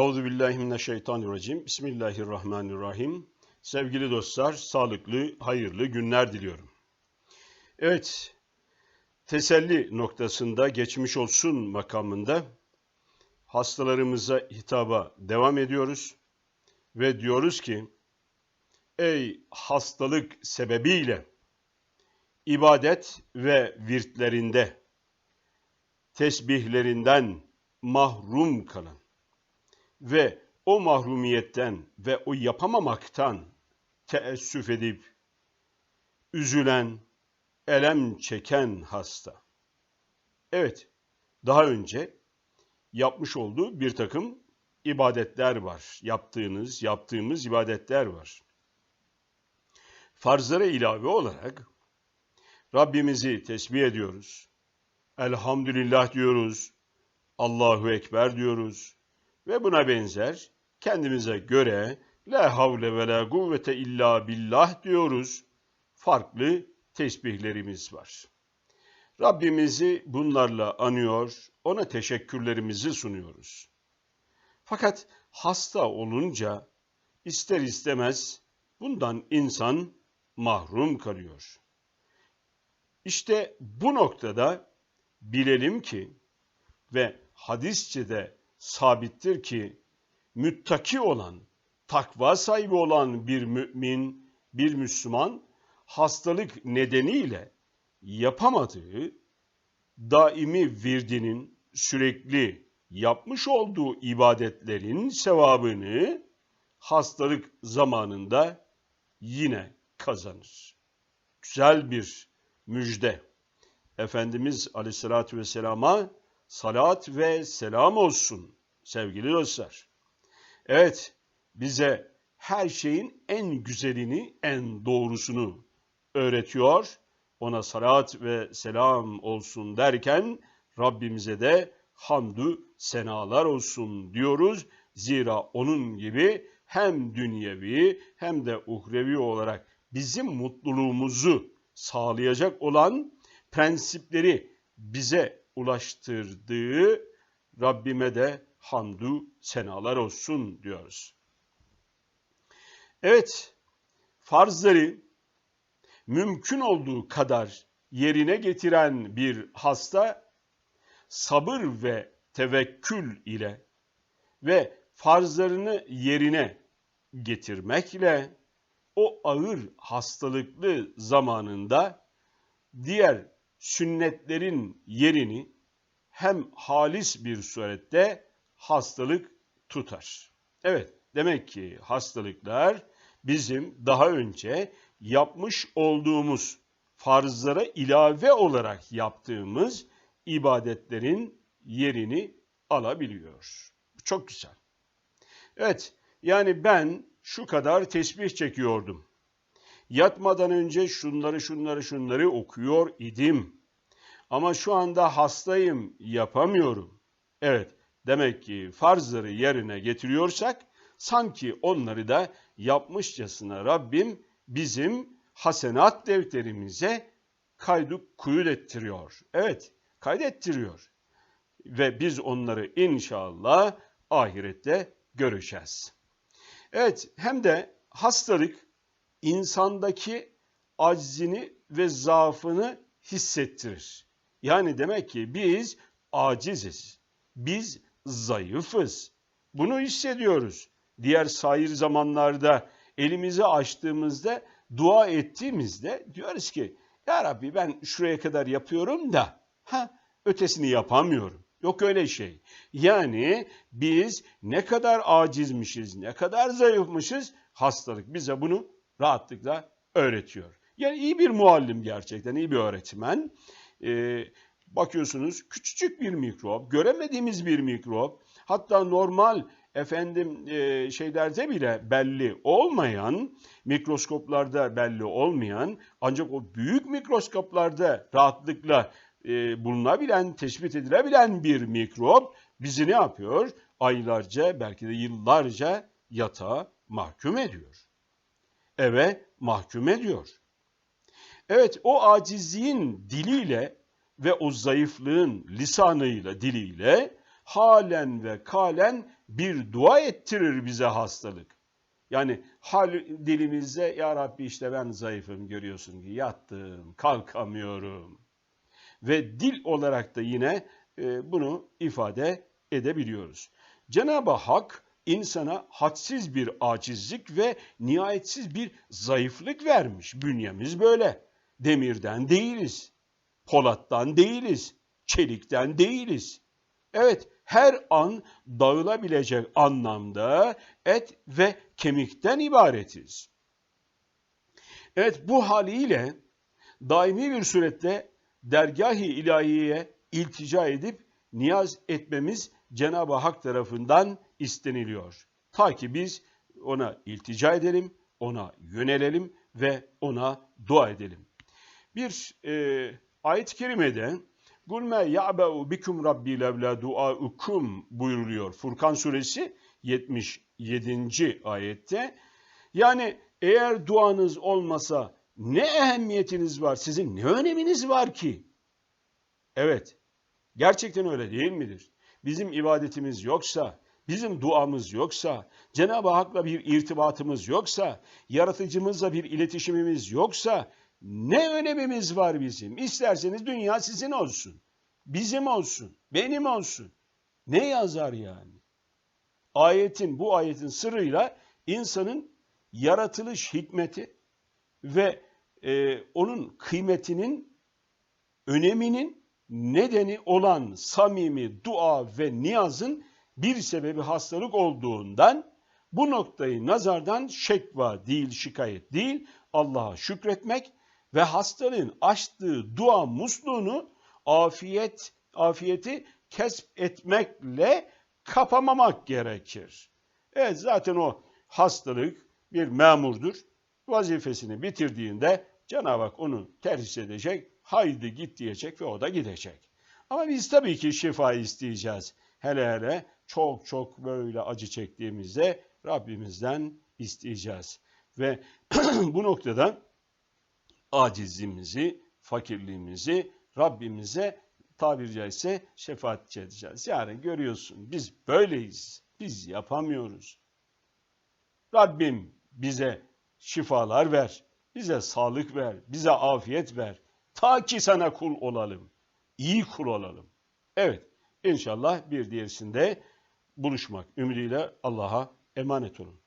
Euzu billahi mineşşeytanirracim. Bismillahirrahmanirrahim. Sevgili dostlar, sağlıklı, hayırlı günler diliyorum. Evet, teselli noktasında geçmiş olsun makamında hastalarımıza hitaba devam ediyoruz ve diyoruz ki ey hastalık sebebiyle ibadet ve virtlerinde tesbihlerinden mahrum kalan ve o mahrumiyetten ve o yapamamaktan teessüf edip üzülen, elem çeken hasta. Evet, daha önce yapmış olduğu bir takım ibadetler var. Yaptığınız, yaptığımız ibadetler var. Farzlara ilave olarak Rabbimizi tesbih ediyoruz. Elhamdülillah diyoruz. Allahu Ekber diyoruz. Ve buna benzer kendimize göre la havle ve la kuvvete illa billah diyoruz. Farklı tesbihlerimiz var. Rabbimizi bunlarla anıyor, ona teşekkürlerimizi sunuyoruz. Fakat hasta olunca ister istemez bundan insan mahrum kalıyor. İşte bu noktada bilelim ki ve hadisçe de sabittir ki müttaki olan, takva sahibi olan bir mümin, bir Müslüman hastalık nedeniyle yapamadığı daimi virdinin sürekli yapmış olduğu ibadetlerin sevabını hastalık zamanında yine kazanır. Güzel bir müjde. Efendimiz Aleyhisselatü Vesselam'a salat ve selam olsun sevgili dostlar. Evet, bize her şeyin en güzelini, en doğrusunu öğretiyor. Ona salat ve selam olsun derken Rabbimize de hamdü senalar olsun diyoruz. Zira onun gibi hem dünyevi hem de uhrevi olarak bizim mutluluğumuzu sağlayacak olan prensipleri bize ulaştırdığı Rabbime de hamdü senalar olsun diyoruz. Evet, farzları mümkün olduğu kadar yerine getiren bir hasta sabır ve tevekkül ile ve farzlarını yerine getirmekle o ağır hastalıklı zamanında diğer sünnetlerin yerini hem halis bir surette hastalık tutar. Evet, demek ki hastalıklar bizim daha önce yapmış olduğumuz farzlara ilave olarak yaptığımız ibadetlerin yerini alabiliyor. Çok güzel. Evet, yani ben şu kadar tesbih çekiyordum. Yatmadan önce şunları şunları şunları okuyor idim. Ama şu anda hastayım, yapamıyorum. Evet, demek ki farzları yerine getiriyorsak sanki onları da yapmışçasına Rabbim bizim hasenat defterimize kaydı kuyut ettiriyor. Evet, kaydettiriyor. Ve biz onları inşallah ahirette göreceğiz. Evet, hem de hastalık insandaki aczini ve zaafını hissettirir. Yani demek ki biz aciziz. Biz zayıfız. Bunu hissediyoruz. Diğer sair zamanlarda elimizi açtığımızda, dua ettiğimizde diyoruz ki ya Rabbi ben şuraya kadar yapıyorum da ha ötesini yapamıyorum. Yok öyle şey. Yani biz ne kadar acizmişiz, ne kadar zayıfmışız hastalık bize bunu rahatlıkla öğretiyor. Yani iyi bir muallim gerçekten, iyi bir öğretmen. Ee, bakıyorsunuz küçücük bir mikrop, göremediğimiz bir mikrop, hatta normal efendim e, şeylerde bile belli olmayan, mikroskoplarda belli olmayan, ancak o büyük mikroskoplarda rahatlıkla e, bulunabilen, tespit edilebilen bir mikrop bizi ne yapıyor? Aylarca, belki de yıllarca yatağa mahkum ediyor. Eve mahkum ediyor. Evet o acizliğin diliyle ve o zayıflığın lisanıyla, diliyle halen ve kalen bir dua ettirir bize hastalık. Yani hal dilimizde ya Rabbi işte ben zayıfım görüyorsun ki yattım, kalkamıyorum. Ve dil olarak da yine e, bunu ifade edebiliyoruz. Cenab-ı Hak insana hadsiz bir acizlik ve nihayetsiz bir zayıflık vermiş. Bünyemiz böyle. Demirden değiliz. Polattan değiliz. Çelikten değiliz. Evet, her an dağılabilecek anlamda et ve kemikten ibaretiz. Evet, bu haliyle daimi bir surette dergah-ı ilahiyeye iltica edip niyaz etmemiz Cenab-ı Hak tarafından isteniliyor. Ta ki biz ona iltica edelim, ona yönelelim ve ona dua edelim. Bir e, ayet-i kerimede Gulme ya'be'u bikum rabbi levla duaukum buyuruluyor. Furkan suresi 77. ayette. Yani eğer duanız olmasa ne ehemmiyetiniz var? Sizin ne öneminiz var ki? Evet. Gerçekten öyle değil midir? Bizim ibadetimiz yoksa, bizim duamız yoksa, Cenab-ı Hak'la bir irtibatımız yoksa, yaratıcımızla bir iletişimimiz yoksa ne önemimiz var bizim? İsterseniz dünya sizin olsun, bizim olsun, benim olsun. Ne yazar yani? Ayetin, bu ayetin sırrıyla insanın yaratılış hikmeti ve e, onun kıymetinin, öneminin nedeni olan samimi dua ve niyazın bir sebebi hastalık olduğundan bu noktayı nazardan şekva değil, şikayet değil, Allah'a şükretmek ve hastalığın açtığı dua musluğunu afiyet afiyeti kesp etmekle kapamamak gerekir. Evet zaten o hastalık bir memurdur. Vazifesini bitirdiğinde Cenab-ı Hak onu terhis edecek, haydi git diyecek ve o da gidecek. Ama biz tabii ki şifa isteyeceğiz. Hele hele çok çok böyle acı çektiğimizde Rabbimizden isteyeceğiz. Ve bu noktada acizliğimizi, fakirliğimizi Rabbimize tabiri caizse şefaat edeceğiz. Yani görüyorsun biz böyleyiz. Biz yapamıyoruz. Rabbim bize şifalar ver, bize sağlık ver, bize afiyet ver. Ta ki sana kul olalım, iyi kul olalım. Evet, inşallah bir diğerisinde buluşmak ümidiyle Allah'a emanet olun.